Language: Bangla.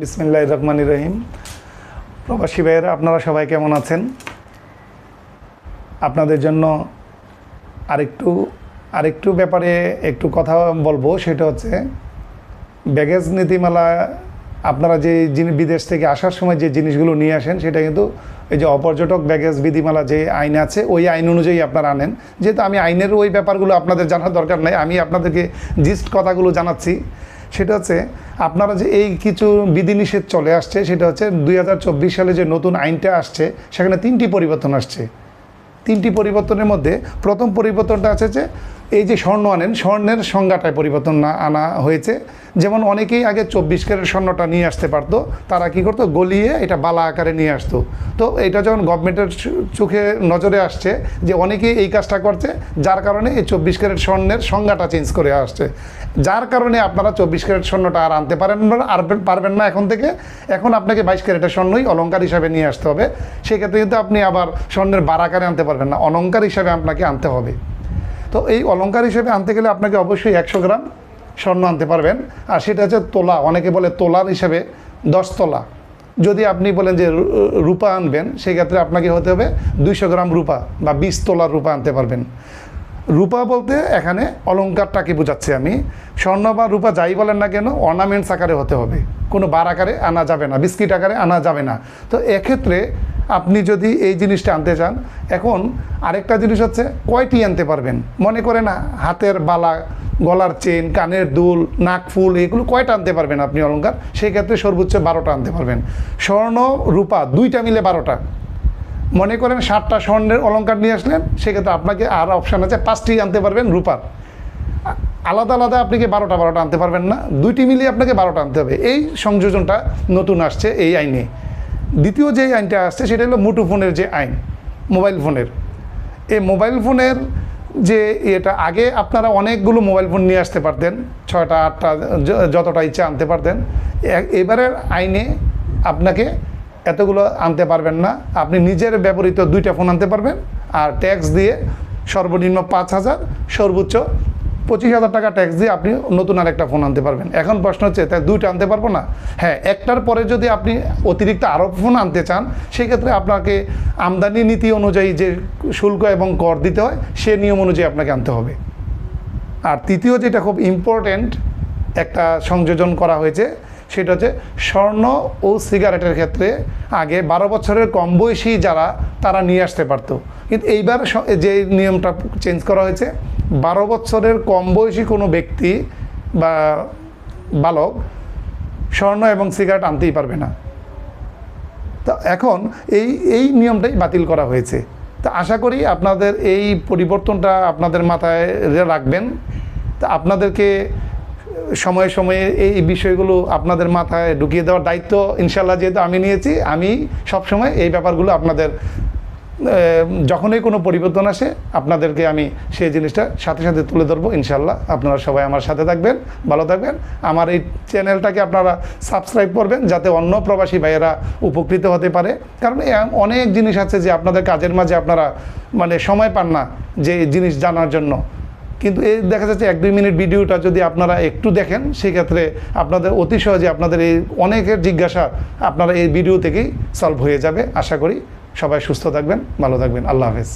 বিসমিল্লাহ রহমান রহিম। প্রবাসী ভাইয়েরা, আপনারা সবাই কেমন আছেন? আপনাদের জন্য আরেকটু আরেকটু ব্যাপারে একটু কথা বলব, সেটা হচ্ছে ব্যাগেজ নীতিমালা, আপনারা যে বিদেশ থেকে আসার সময় যে জিনিসগুলো নিয়ে আসেন, সেটা কিন্তু এই যে অপর্যটক ব্যাগেজ বিধিমালা যে আইন আছে, ওই আইন অনুযায়ী আপনারা আনেন। যেহেতু আমি আইনের ওই ব্যাপারগুলো আপনাদের জানার দরকার নাই, আমি আপনাদেরকে জিস্ট কথাগুলো জানাচ্ছি। সেটা হচ্ছে আপনারা যে এই কিছু বিধিনিষেধ চলে আসছে, সেটা হচ্ছে দুই হাজার চব্বিশ সালে যে নতুন আইনটা আসছে, সেখানে তিনটি পরিবর্তন আসছে। তিনটি পরিবর্তনের মধ্যে প্রথম পরিবর্তনটা আছে যে এই যে স্বর্ণ আনেন, স্বর্ণের সংজ্ঞাটায় পরিবর্তন আনা হয়েছে। যেমন অনেকেই আগে চব্বিশ ক্যারেট স্বর্ণটা নিয়ে আসতে পারতো, তারা কি করতো? গলিয়ে এটা বালা আকারে নিয়ে আসতো। তো এটা যখন গভর্নমেন্টের চোখে নজরে আসছে যে অনেকেই এই কাজটা করছে, যার কারণে এই চব্বিশ ক্যারেট স্বর্ণের সংজ্ঞাটা চেঞ্জ করে আসছে। যার কারণে আপনারা চব্বিশ ক্যারেট স্বর্ণটা আর আনতে পারেন না, আর পারবেন না এখন থেকে। এখন আপনাকে বাইশ ক্যারেটের স্বর্ণই অলঙ্কার হিসাবে নিয়ে আসতে হবে। সেক্ষেত্রে কিন্তু আপনি আবার স্বর্ণের বারাকারে আনতে পারবেন না। অলঙ্কার হিসাবে আপনাকে আনতে হবে। তো এই অলঙ্কার হিসেবে আনতে গেলে আপনাকে অবশ্যই একশো গ্রাম স্বর্ণ আনতে পারবেন। আর সেটা হচ্ছে তোলা। অনেকে বলে তোলার হিসেবে দশ তোলা। যদি আপনি বলেন যে রূপা আনবেন, সেক্ষেত্রে আপনাকে হতে হবে দুইশো গ্রাম রূপা বা বিশ তোলার রূপা আনতে পারবেন। রূপা বলতে এখানে অলংকারটাকে বোঝাচ্ছি আমি। স্বর্ণ বা রূপা যাই বলেন না কেন অর্নামেন্টস আকারে হতে হবে। কোনো বার আকারে আনা যাবে না, বিস্কিট আকারে আনা যাবে না। তো এক্ষেত্রে আপনি যদি এই জিনিসটা আনতে চান, এখন আরেকটা জিনিস হচ্ছে কয়টি আনতে পারবেন? মনে করেন হাতের বালা, গলার চেন, কানের দুল, নাক ফুল, এগুলো কয়টা আনতে পারবেন আপনি অলংকার সেই ক্ষেত্রে সর্বোচ্চ বারোটা আনতে পারবেন। স্বর্ণ, রূপা দুইটা মিলে বারোটা। মনে করেন সাতটা স্বর্ণের অলঙ্কার নিয়ে আসলেন, সেক্ষেত্রে আপনাকে আর অপশান আছে, পাঁচটি আনতে পারবেন রূপার। আলাদা আলাদা আপনি কি বারোটা বারোটা আনতে পারবেন না? দুইটি মিলিয়ে আপনাকে বারোটা আনতে হবে। এই সংযোজনটা নতুন আসছে এই আইনে। দ্বিতীয় যে আইনটা আসছে, সেটা হলো মুঠোফোনের যে আইন, মোবাইল ফোনের। এই মোবাইল ফোনের যে এটা, আগে আপনারা অনেকগুলো মোবাইল ফোন নিয়ে আসতে পারতেন, ছয়টা, আটটা যতটা ইচ্ছা আনতে পারতেন। এবারের আইনে আপনাকে এতগুলো আনতে পারবেন না। আপনি নিজের ব্যবহৃত দুইটা ফোন আনতে পারবেন আর ট্যাক্স দিয়ে সর্বনিম্ন পাঁচ হাজার, সর্বোচ্চ পঁচিশ হাজার টাকা ট্যাক্স দিয়ে আপনি নতুন আরেকটা ফোন আনতে পারবেন। এখন প্রশ্ন হচ্ছে তাই দুইটা আনতে পারব না? হ্যাঁ একটার পরে যদি আপনি অতিরিক্ত আরও ফোন আনতে চান, সেক্ষেত্রে আপনাকে আমদানি নীতি অনুযায়ী যে শুল্ক এবং কর দিতে হয়, সে নিয়ম অনুযায়ী আপনাকে আনতে হবে। আর তৃতীয় যেটা খুব ইম্পর্ট্যান্ট একটা সংযোজন করা হয়েছে সেটা হচ্ছে স্বর্ণ ও সিগারেটের ক্ষেত্রে আগে বারো বছরের কম বয়সী যারা, তারা নিয়ে আসতে পারতো। কিন্তু এইবার যে নিয়মটা চেঞ্জ করা হয়েছে, বারো বছরের কম বয়সী কোনো ব্যক্তি বা বালক স্বর্ণ এবং সিগারেট আনতেই পারবে না। তো এখন এই এই নিয়মটাই বাতিল করা হয়েছে। তা আশা করি আপনাদের এই পরিবর্তনটা আপনাদের মাথায় রাখবেন। তা আপনাদেরকে সময়ে সময়ে এই বিষয়গুলো আপনাদের মাথায় ঢুকিয়ে দেওয়ার দায়িত্ব ইনশাল্লাহ যেহেতু আমি নিয়েছি, আমি সবসময় এই ব্যাপারগুলো আপনাদের যখনই কোনো পরিবর্তন আসে, আপনাদেরকে আমি সেই জিনিসটা সাথে সাথে তুলে ধরবো ইনশাল্লাহ আপনারা সবাই আমার সাথে থাকবেন, ভালো থাকবেন। আমার এই চ্যানেলটাকে আপনারা সাবস্ক্রাইব করবেন যাতে অন্য প্রবাসী ভাইয়েরা উপকৃত হতে পারে। কারণ অনেক জিনিস আছে যে আপনাদের কাজের মাঝে আপনারা মানে সময় পান না যে জিনিস জানার জন্য। কিন্তু এই দেখা যাচ্ছে এক দুই মিনিট ভিডিওটা যদি আপনারা একটু দেখেন, সেক্ষেত্রে আপনাদের অতি সহজে আপনাদের এই অনেকের জিজ্ঞাসা আপনারা এই ভিডিও থেকেই সলভ হয়ে যাবে। আশা করি সবাই সুস্থ থাকবেন, ভালো থাকবেন। আল্লাহ হাফেজ।